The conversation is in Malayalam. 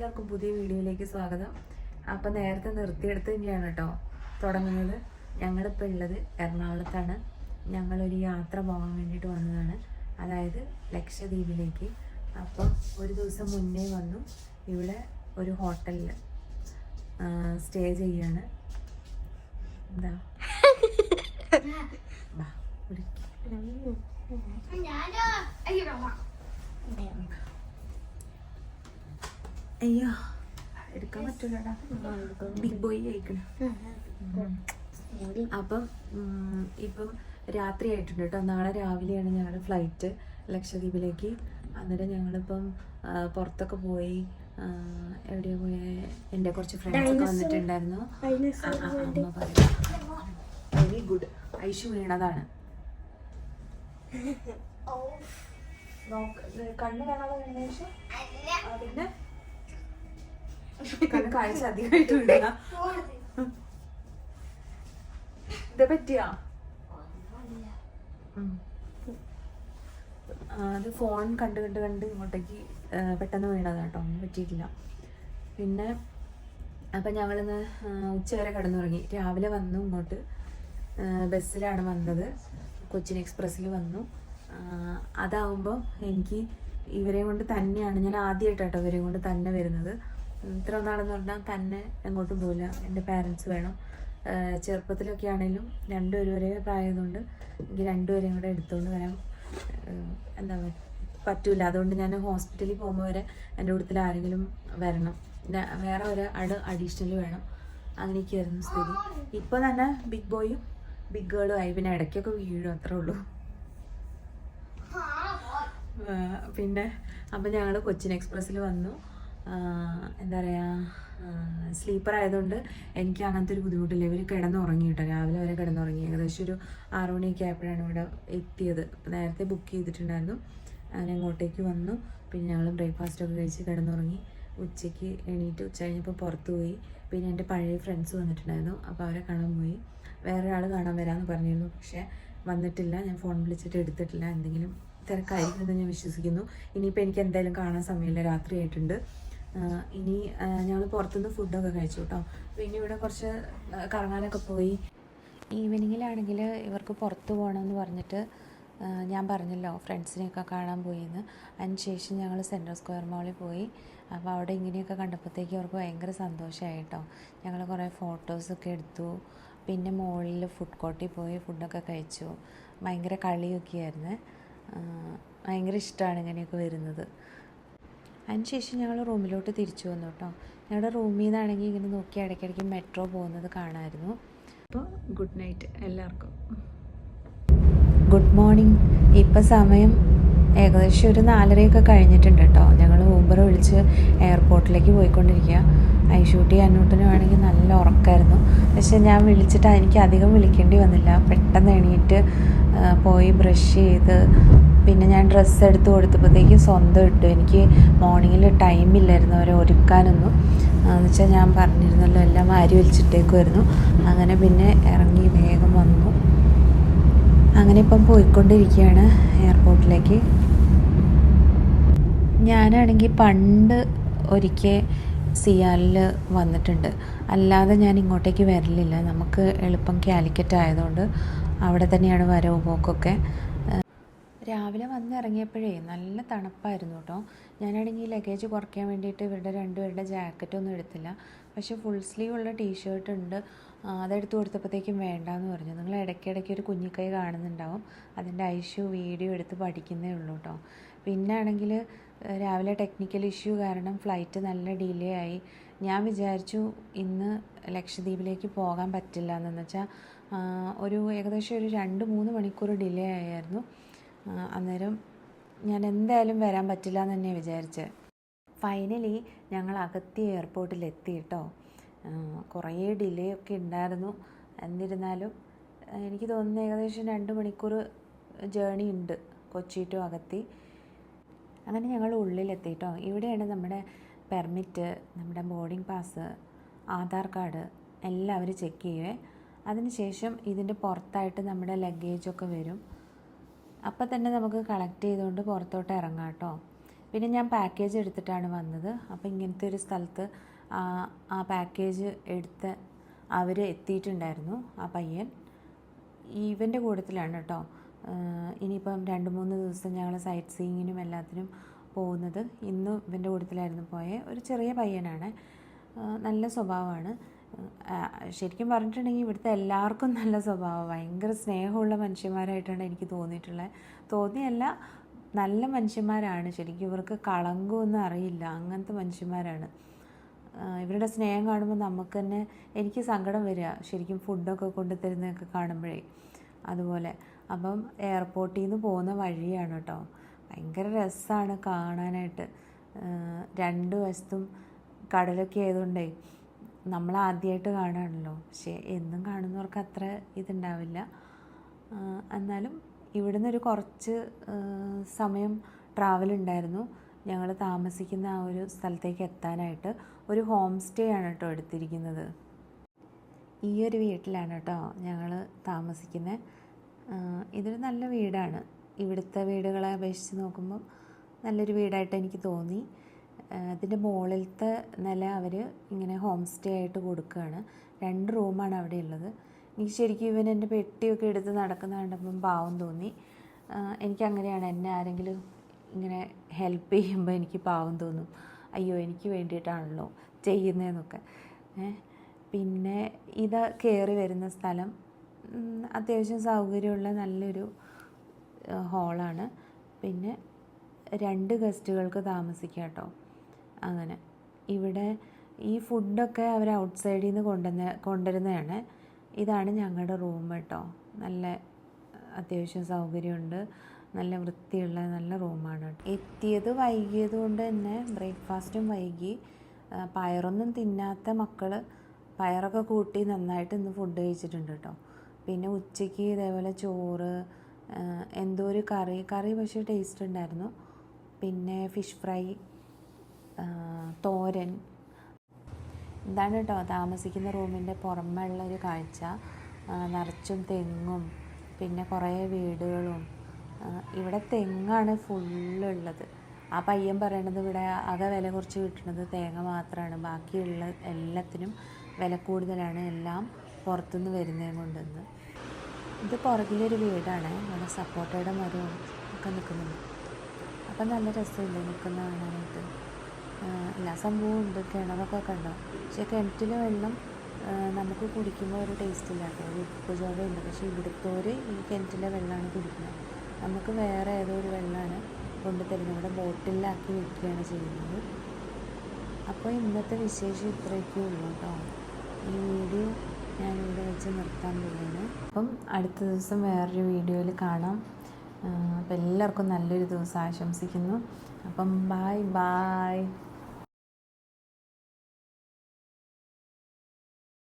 എല്ലാവർക്കും പുതിയ വീഡിയോയിലേക്ക് സ്വാഗതം. അപ്പം നേരത്തെ നിർത്തിയെടുത്ത് തന്നെയാണ് കേട്ടോ തുടങ്ങുന്നത്. ഞങ്ങളിപ്പോൾ ഉള്ളത് എറണാകുളത്താണ്. ഞങ്ങളൊരു യാത്ര പോകാൻ വേണ്ടിയിട്ട് വന്നതാണ്. അതായത് ലക്ഷദ്വീപിലേക്ക്. അപ്പം ഒരു ദിവസം മുന്നേ വന്നു. ഇവിടെ ഒരു ഹോട്ടലിൽ സ്റ്റേ ചെയ്യാണ്. എന്താ? വിളിക്ക്. അയ്യോ. എടുക്കാൻ പറ്റൂലടാ. ബിഗ് ബോയ് കഴിക്കണം അപ്പം ഇപ്പം രാത്രി ആയിട്ടുണ്ട് കേട്ടോ നാളെ രാവിലെയാണ് ഞങ്ങളുടെ ഫ്ലൈറ്റ് ലക്ഷദ്വീപിലേക്ക്. അന്നേരം ഞങ്ങളിപ്പം പുറത്തൊക്കെ പോയി എവിടെയാ പോയ എന്റെ കുറച്ച് ഫ്രണ്ട്സ് ഒക്കെ വന്നിട്ടുണ്ടായിരുന്നു. വെരി ഗുഡ് ഐഷു വീണതാണ്. കണ്ണ് കാണാതെ വീണ പിന്നെ? കാഴ്ച അധികമായിട്ടുണ്ട് ഇത് പറ്റിയാ? അത് ഫോൺ കണ്ട് കണ്ട് കണ്ട് ഇങ്ങോട്ടേക്ക് പെട്ടെന്ന് വീണതാണ് കേട്ടോ. ഒന്നും പറ്റിയിട്ടില്ല. പിന്നെ അപ്പം ഞങ്ങളിന്ന് ഉച്ചവരെ കിടന്നുറങ്ങി. രാവിലെ വന്നു ഇങ്ങോട്ട്. ബസ്സിലാണ് വന്നത്. കൊച്ചിൻ എക്സ്പ്രസ്സിൽ വന്നു. അതാവുമ്പോൾ എനിക്ക് ഇവരെ കൊണ്ട് തന്നെയാണ് ഞാൻ ആദ്യമായിട്ടാട്ടോ ഇവരെ കൊണ്ട് തന്നെ വരുന്നത്. ഇത്ര നാളെന്ന് പറഞ്ഞാൽ തന്നെ എങ്ങോട്ടും പോവില്ല. എന്റെ പാരൻസ് വേണം. ചെറുപ്പത്തിലൊക്കെ ആണെങ്കിലും രണ്ടുപേരും ഒരേ പ്രായമായതുകൊണ്ട് എനിക്ക് രണ്ടുപേരെയും കൂടെ എടുത്തുകൊണ്ട് വരാൻ എന്താ പറ്റൂല. അതുകൊണ്ട് ഞാൻ ഹോസ്പിറ്റലിൽ പോകുമ്പോൾ വരെ എന്റെ കൂട്ടത്തിൽ ആരെങ്കിലും വരണം. വേറെ ഒരു അട് അഡീഷണൽ വേണം. അങ്ങനെയൊക്കെയായിരുന്നു സ്ഥിതി. ഇപ്പോൾ തന്നെ ബിഗ് ബോയും ബിഗ് ഗേളും ആയി. പിന്നെ ഇടയ്ക്കൊക്കെ വീഴും അത്രേ ഉള്ളൂ. പിന്നെ അപ്പം ഞങ്ങൾ കൊച്ചിൻ എക്സ്പ്രസ്സിൽ വന്നു. എന്താ പറയുക സ്ലീപ്പർ ആയതുകൊണ്ട് എനിക്ക് അങ്ങനത്തെ ഒരു ബുദ്ധിമുട്ടില്ല. ഇവർ കിടന്നുറങ്ങി കേട്ടോ. രാവിലെ വരെ കിടന്നുറങ്ങി. ഏകദേശം ഒരു ആറു മണിയൊക്കെ ആയപ്പോഴാണ് ഇവിടെ എത്തിയത്. നേരത്തെ ബുക്ക് ചെയ്തിട്ടുണ്ടായിരുന്നു. അങ്ങനെ അങ്ങോട്ടേക്ക് വന്നു. പിന്നെ ഞങ്ങൾ ബ്രേക്ക്ഫാസ്റ്റ് ഒക്കെ കഴിച്ച് കിടന്നുറങ്ങി. ഉച്ചയ്ക്ക് എണീറ്റ് ഉച്ച കഴിഞ്ഞപ്പോൾ പുറത്ത് പോയി. പിന്നെ എന്റെ പഴയ ഫ്രണ്ട്സ് വന്നിട്ടുണ്ടായിരുന്നു. അപ്പോൾ അവരെ കാണാൻ പോയി. വേറെ ഒരാൾ കാണാൻ വരാമെന്ന് പറഞ്ഞിരുന്നു. പക്ഷേ വന്നിട്ടില്ല. ഞാൻ ഫോൺ വിളിച്ചിട്ട് എടുത്തിട്ടില്ല. എന്തെങ്കിലും തിരക്കായിരിക്കുമെന്ന് ഞാൻ വിശ്വസിക്കുന്നു. ഇനിയിപ്പോൾ എനിക്ക് എന്തായാലും കാണാൻ സമയമില്ല. രാത്രി ആയിട്ടുണ്ട്. ആഹ് ഇനി ഞങ്ങൾ പുറത്തുനിന്ന് ഫുഡൊക്കെ കഴിച്ചു കേട്ടോ പിന്നെ ഇവിടെ കുറച്ച് കറങ്ങാനൊക്കെ പോയി. ഈവനിങ്ങിലാണെങ്കിൽ ഇവർക്ക് പുറത്ത് പോകണമെന്ന് പറഞ്ഞിട്ട് ഞാൻ പറഞ്ഞല്ലോ ഫ്രണ്ട്സിനെയൊക്കെ കാണാൻ പോയിന്ന്. അതിന് ശേഷം ഞങ്ങൾ സെൻട്രൽ സ്ക്വയർ മോളിൽ പോയി. അപ്പോൾ അവിടെ ഇങ്ങനെയൊക്കെ കണ്ടപ്പോഴത്തേക്ക് അവർക്ക് ഭയങ്കര സന്തോഷമായി കേട്ടോ ഞങ്ങൾ കുറേ ഫോട്ടോസൊക്കെ എടുത്തു. പിന്നെ മുകളിൽ ഫുഡ് കോർട്ടിൽ പോയി ഫുഡൊക്കെ കഴിച്ചു. ഭയങ്കര കളിയൊക്കെ ആയിരുന്നു ഭയങ്കര ഇഷ്ടമാണ് ഇങ്ങനെയൊക്കെ വരുന്നത്. അതിനുശേഷം ഞങ്ങൾ റൂമിലോട്ട് തിരിച്ചു വന്നു കേട്ടോ. ഞങ്ങളുടെ റൂമിൽ നിന്നാണെങ്കിൽ ഇങ്ങനെ നോക്കി ഇടയ്ക്കിടയ്ക്ക് മെട്രോ പോകുന്നത് കാണാമായിരുന്നു അപ്പോൾ ഗുഡ് നൈറ്റ് എല്ലാവർക്കും. Good morning. ഇപ്പം സമയം ഏകദേശം ഒരു നാലരയൊക്കെ കഴിഞ്ഞിട്ടുണ്ട് കേട്ടോ. ഞങ്ങൾ ഊബർ വിളിച്ച് എയർപോർട്ടിലേക്ക് പോയിക്കൊണ്ടിരിക്കുക. ഐഷൂട്ടി അന്നൂട്ടനും ആണെങ്കിൽ നല്ല ഉറക്കമായിരുന്നു. പക്ഷെ ഞാൻ വിളിച്ചിട്ട് എനിക്ക് അധികം വിളിക്കേണ്ടി വന്നില്ല. പെട്ടെന്ന് എണീറ്റ് പോയി ബ്രഷ് ചെയ്ത് പിന്നെ ഞാൻ ഡ്രസ്സ് എടുത്ത് കൊടുത്തപ്പോഴത്തേക്കും സ്വന്തം ഇട്ടു. എനിക്ക് മോർണിംഗിൽ ടൈം ഇല്ലായിരുന്നു അവരെ ഒരുക്കാനൊന്നും. എന്ന് വെച്ചാൽ ഞാൻ പറഞ്ഞിരുന്നല്ലോ എല്ലാം വാരി വലിച്ചിട്ടേക്കുമായിരുന്നു അങ്ങനെ പിന്നെ ഇറങ്ങി വേഗം വന്നു. അങ്ങനെ ഇപ്പം പോയിക്കൊണ്ടിരിക്കുകയാണ് എയർപോർട്ടിലേക്ക് ഞാനാണെങ്കിൽ പണ്ട് ഒരിക്കൽ സിയാലിൽ വന്നിട്ടുണ്ട്. അല്ലാതെ ഞാൻ ഇങ്ങോട്ടേക്ക് വരലില്ല. നമുക്ക് എളുപ്പം കാലിക്കറ്റ് ആയതുകൊണ്ട് അവിടെ തന്നെയാണ് വരവ് പോക്കൊക്കെ. രാവിലെ വന്നിറങ്ങിയപ്പോഴേ നല്ല തണുപ്പായിരുന്നു കേട്ടോ ഞാനാണെങ്കിൽ ലഗേജ് കുറയ്ക്കാൻ വേണ്ടിയിട്ട് ഇവരുടെ രണ്ടുപേരുടെ ജാക്കറ്റൊന്നും എടുത്തില്ല. പക്ഷേ ഫുൾ സ്ലീവ് ഉള്ള ടീഷർട്ട് ഉണ്ട്. അതെടുത്ത് കൊടുത്തപ്പോഴത്തേക്കും വേണ്ടാന്ന് പറഞ്ഞു. നിങ്ങൾ ഇടയ്ക്കിടയ്ക്ക് ഒരു കുഞ്ഞിക്കൈ കാണുന്നുണ്ടാവും. അതിന്റെ ഐഷ്യൂ വീഡിയോ എടുത്ത് പഠിക്കുന്നേ ഉള്ളൂ കേട്ടോ പിന്നെ ആണെങ്കിൽ രാവിലെ ടെക്നിക്കൽ ഇഷ്യൂ കാരണം ഫ്ലൈറ്റ് നല്ല ഡിലേ ആയി. ഞാൻ വിചാരിച്ചു ഇന്ന് ലക്ഷദ്വീപിലേക്ക് പോകാൻ പറ്റില്ല എന്നു വെച്ചാൽ ഒരു ഏകദേശം ഒരു രണ്ട് മൂന്ന് മണിക്കൂർ ഡിലേ ആയിരുന്നു. ആ, അന്നേരം ഞാൻ എന്തായാലും വരാൻ പറ്റില്ല എന്ന് തന്നെ വിചാരിച്ചത് ഫൈനലി ഞങ്ങൾ അഗത്തി എയർപോർട്ടിൽ എത്തി കേട്ടോ കുറേ ഡിലേ ഒക്കെ ഉണ്ടായിരുന്നു. എന്നിരുന്നാലും എനിക്ക് തോന്നുന്നു ഏകദേശം രണ്ട് മണിക്കൂർ ജേണി ഉണ്ട് കൊച്ചി ടു അകത്തി. അങ്ങനെ ഞങ്ങൾ ഉള്ളിലെത്തി കേട്ടോ ഇവിടെയാണ് നമ്മുടെ പെർമിറ്റ് നമ്മുടെ ബോർഡിംഗ് പാസ് ആധാർ കാർഡ് എല്ലാം അവർ ചെക്ക് ചെയ്യുവേ. അതിനുശേഷം ഇതിന്റെ പുറത്തായിട്ട് നമ്മുടെ ലഗേജൊക്കെ വരും. അപ്പം തന്നെ നമുക്ക് കളക്ട് ചെയ്തുകൊണ്ട് പുറത്തോട്ട് ഇറങ്ങാം കേട്ടോ. പിന്നെ ഞാൻ പാക്കേജ് എടുത്തിട്ടാണ് വന്നത്. അപ്പോൾ ഇങ്ങനത്തെ ഒരു സ്ഥലത്ത് ആ പാക്കേജ് എടുത്ത് അവർ എത്തിയിട്ടുണ്ടായിരുന്നു ആ പയ്യൻ. ഇവന്റെ കൂട്ടത്തിലാണ് കേട്ടോ. ഇനിയിപ്പം രണ്ട് മൂന്ന് ദിവസം ഞങ്ങൾ സൈറ്റ് സീയിങ്ങിനും എല്ലാത്തിനും പോകുന്നത്. ഇന്നും ഇവന്റെ കൂട്ടത്തിലായിരുന്നു പോയത് ഒരു ചെറിയ പയ്യനാണ്. നല്ല സ്വഭാവമാണ്. ശരിക്കും പറഞ്ഞിട്ടുണ്ടെങ്കിൽ ഇവിടുത്തെ എല്ലാവർക്കും നല്ല സ്വഭാവം. ഭയങ്കര സ്നേഹമുള്ള മനുഷ്യന്മാരായിട്ടാണ് എനിക്ക് തോന്നിയിട്ടുള്ളത് തോന്നിയല്ല നല്ല മനുഷ്യന്മാരാണ്. ശരിക്കും ഇവർക്ക് കളങ്കമൊന്നും അറിയില്ല. അങ്ങനത്തെ മനുഷ്യന്മാരാണ്. ഇവരുടെ സ്നേഹം കാണുമ്പോൾ നമുക്ക് തന്നെ എനിക്ക് സങ്കടം വരിക. ശരിക്കും ഫുഡൊക്കെ കൊണ്ടു തരുന്നതൊക്കെ കാണുമ്പോഴേ. അതുപോലെ അപ്പം എയർപോർട്ടിൽ നിന്ന് പോകുന്ന വഴിയാണ് കേട്ടോ. ഭയങ്കര രസമാണ് കാണാനായിട്ട്. രണ്ട് വശത്തും കടലൊക്കെ ആയതുകൊണ്ടേ. നമ്മൾ ആദ്യമായിട്ട് കാണുകയാണല്ലോ. പക്ഷേ എന്നും കാണുന്നവർക്ക് അത്ര ഇതുണ്ടാവില്ല. എന്നാലും ഇവിടുന്ന് ഒരു കുറച്ച് സമയം ട്രാവൽ ഉണ്ടായിരുന്നു ഞങ്ങൾ താമസിക്കുന്ന ആ ഒരു സ്ഥലത്തേക്ക് എത്താനായിട്ട് ഒരു ഹോം സ്റ്റേ ആണ് കേട്ടോ എടുത്തിരിക്കുന്നത്. ഈ ഒരു വീട്ടിലാണ് കേട്ടോ ഞങ്ങൾ താമസിക്കുന്നത് ഇതൊരു നല്ല വീടാണ്. ഇവിടുത്തെ വീടുകളെ അപേക്ഷിച്ച് നോക്കുമ്പം നല്ലൊരു വീടായിട്ട് എനിക്ക് തോന്നി. അതിന്റെ മുകളിലത്തെ നില അവർ ഇങ്ങനെ ഹോം സ്റ്റേ ആയിട്ട് കൊടുക്കുകയാണ്. രണ്ട് റൂമാണ് അവിടെ ഉള്ളത്. എനിക്ക് ശരിക്കും ഇവൻ എന്റെ പെട്ടിയൊക്കെ എടുത്ത് നടക്കുന്ന കണ്ടപ്പം പാവം തോന്നി. എനിക്ക് അങ്ങനെയാണ് എന്നെ ആരെങ്കിലും ഇങ്ങനെ ഹെൽപ്പ് ചെയ്യുമ്പോൾ എനിക്ക് പാവം തോന്നും. അയ്യോ എനിക്ക് വേണ്ടിയിട്ടാണല്ലോ ചെയ്യുന്നതെന്നൊക്കെ. പിന്നെ ഇത് കയറി വരുന്ന സ്ഥലം. അത്യാവശ്യം സൗകര്യമുള്ള നല്ലൊരു ഹോളാണ് പിന്നെ രണ്ട് ഗസ്റ്റുകൾക്ക് താമസിക്കാം കേട്ടോ. അങ്ങനെ. ഇവിടെ ഈ ഫുഡൊക്കെ അവർ ഔട്ട്സൈഡിൽ നിന്ന് കൊണ്ടുവന്ന കൊണ്ടുവരുന്നതാണ്. ഇതാണ് ഞങ്ങളുടെ റൂം കേട്ടോ നല്ല അത്യാവശ്യം സൗകര്യമുണ്ട്. നല്ല വൃത്തിയുള്ള നല്ല റൂമാണ് എത്തിയത് വൈകിയത് കൊണ്ട് തന്നെ ബ്രേക്ക്ഫാസ്റ്റും വൈകി. പയറൊന്നും തിന്നാത്ത മക്കൾ പയറൊക്കെ കൂട്ടി നന്നായിട്ട് ഇന്ന് ഫുഡ് കഴിച്ചിട്ടുണ്ട് കേട്ടോ പിന്നെ ഉച്ചയ്ക്ക് ഇതേപോലെ ചോറ് എന്തോ ഒരു കറി കറി പക്ഷേ ടേസ്റ്റ് ഉണ്ടായിരുന്നു. പിന്നെ ഫിഷ് ഫ്രൈ തോരൻ. ഇതാണ് കേട്ടോ താമസിക്കുന്ന റൂമിന്റെ പുറമെയുള്ള ഒരു കാഴ്ച നിറച്ചും തെങ്ങും പിന്നെ കുറേ വീടുകളും. ഇവിടെ തെങ്ങാണ് ഫുള്ളുള്ളത്. ആ പയ്യൻ പറയണത് ഇവിടെ ആകെ വില കുറച്ച് കിട്ടുന്നത് തേങ്ങ മാത്രമാണ് ബാക്കിയുള്ള എല്ലാത്തിനും വില കൂടുതലാണ് എല്ലാം പുറത്തുനിന്ന് വരുന്നതും കൊണ്ടുവന്ന്. ഇത് പുറകിലൊരു വീടാണ്. നമ്മുടെ സപ്പോർട്ടയുടെ മരവും ഒക്കെ നിൽക്കുന്നുണ്ട്. അപ്പം നല്ല രസമില്ലേ നിൽക്കുന്ന കാണാനായിട്ട്. എല്ലാ സംഭവവും ഉണ്ട് കിണറൊക്കെ കണ്ടോ. പക്ഷേ കിണറ്റിലെ വെള്ളം നമുക്ക് കുടിക്കുമ്പോൾ ഒരു ടേസ്റ്റ് ഇല്ല. കേട്ടോ ഒരു ഉപ്പ് ചോവയുണ്ട് പക്ഷേ ഇവിടുത്തോര് ഈ കിണറ്റിലെ വെള്ളമാണ് കുടിക്കുന്നത്. നമുക്ക് വേറെ ഏതോ ഒരു വെള്ളമാണ് കൊണ്ടുതരുന്നത് ഇവിടെ ബോട്ടിലാക്കി വിൽക്കുകയാണ് ചെയ്യുന്നത്. അപ്പോൾ ഇന്നത്തെ വിശേഷം ഇത്രയൊക്കെ ഉള്ളൂ കേട്ടോ. ഈ വീഡിയോ ഞാനിവിടെ വെച്ച് നിർത്താൻ പോവുകയാണ്. അപ്പം അടുത്ത ദിവസം വേറൊരു വീഡിയോയിൽ കാണാം. അപ്പം എല്ലാവർക്കും നല്ലൊരു ദിവസം ആശംസിക്കുന്നു. അപ്പം ബായ് ബായ്